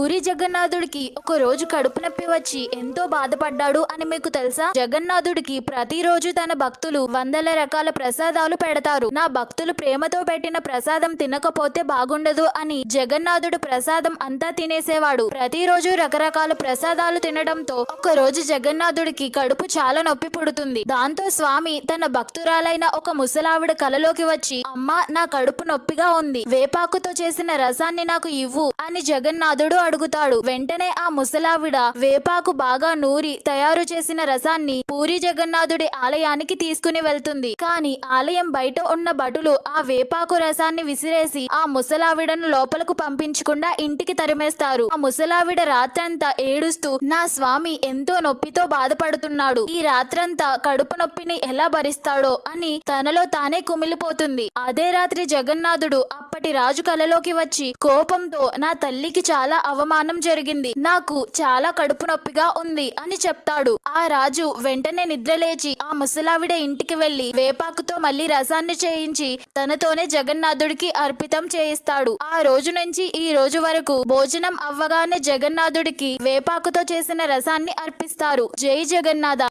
పూరి జగన్నాథుడికి ఒక రోజు కడుపు నొప్పి వచ్చి ఎంతో బాధపడ్డాడు అని మీకు తెలుసా? జగన్నాథుడికి ప్రతిరోజు తన భక్తులు వందల రకాల ప్రసాదాలు పెడతారు. నా భక్తులు ప్రేమతో పెట్టిన ప్రసాదం తినకపోతే బాగుండదు అని జగన్నాథుడు ప్రసాదం అంతా తినేసేవాడు. ప్రతిరోజు రకరకాల ప్రసాదాలు తినడంతో ఒక రోజు జగన్నాథుడికి కడుపు చాలా నొప్పి పుడుతుంది. దాంతో స్వామి తన భక్తురాలైన ఒక ముసలావిడ కలలోకి వచ్చి అమ్మా నా కడుపు నొప్పిగా ఉంది. వేపాకుతో చేసిన రసాన్ని నాకు ఇవ్వు అని జగన్నాథుడు అడుగుతాడు. వెంటనే ఆ ముసలావిడ వేపాకు బాగా నూరి తయారు చేసిన రసాన్ని పూరి జగన్నాథుడి ఆలయానికి తీసుకుని వెళ్తుంది. కానీ ఆలయం బయట ఉన్న భటులు ఆ వేపాకు రసాన్ని విసిరేసి ఆ ముసలావిడను లోపలకు పంపించకుండా ఇంటికి తరిమేస్తారు. ఆ ముసలావిడ రాత్రంతా ఏడుస్తూ నా స్వామి ఎంతో నొప్పితో బాధపడుతున్నాడు. ఈ రాత్రంతా కడుపు నొప్పిని ఎలా భరిస్తాడో అని తనలో తానే కుమిలిపోతుంది. అదే రాత్రి జగన్నాథుడు అప్పటి రాజు కలలోకి వచ్చి కోపంతో నా తల్లికి చాలా అవమానం జరిగింది. నాకు చాలా కడుపు నొప్పిగా ఉంది అని చెప్తాడు. ఆ రాజు వెంటనే నిద్రలేచి ఆ ముసలావిడ ఇంటికి వెళ్ళి వేపాకుతో మళ్ళీ రసాన్ని చేయించి తనతోనే జగన్నాథుడికి అర్పితం చేయిస్తాడు. ఆ రోజు నుంచి ఈ రోజు వరకు భోజనం అవ్వగానే జగన్నాథుడికి వేపాకుతో చేసిన రసాన్ని అర్పిస్తారు. జై జగన్నాథ!